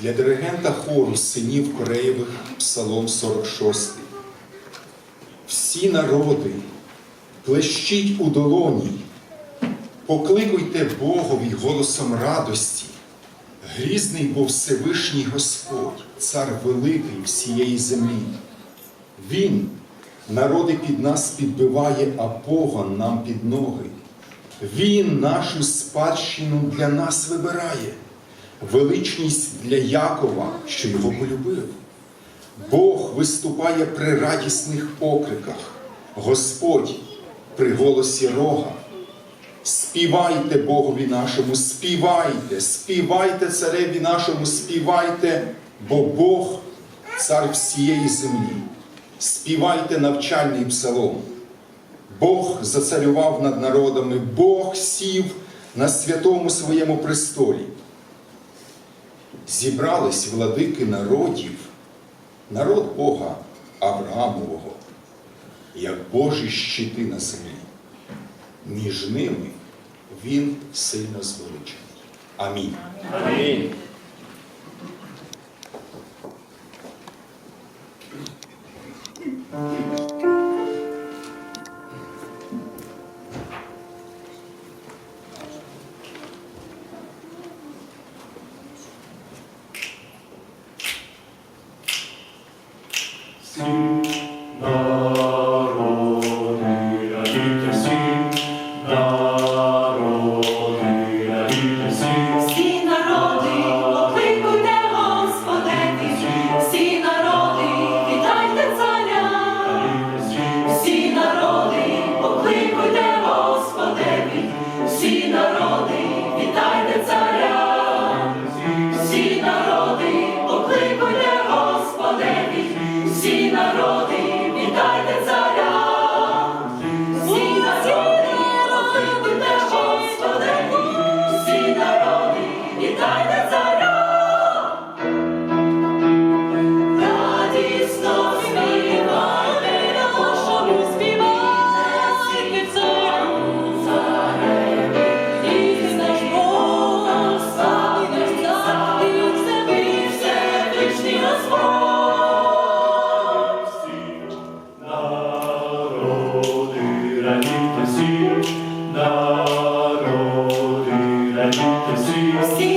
Для диригента хору синів Кореєвих Псалом 46. Всі народи, плещіть у долоні, покликуйте Богові голосом радості. Грізний був Всевишній Господь, цар великий всієї землі. Він народи під нас підбиває, а погон нам під ноги. Він нашу спадщину для нас вибирає, величність для Якова, що його полюбив. Бог виступає при радісних окриках, Господь при голосі рога. Співайте Богові нашому, співайте, співайте цареві нашому, співайте, бо Бог цар всієї землі. Співайте навчальний псалом. Бог зацарював над народами, Бог сів на святому своєму престолі. Зібрались владики народів, народ Бога Авраамового, як Божі щити на землі. Між ними він сильно звеличений. Амінь. Амінь. Всі всі народи, вітайте царя. Всі народи, singing.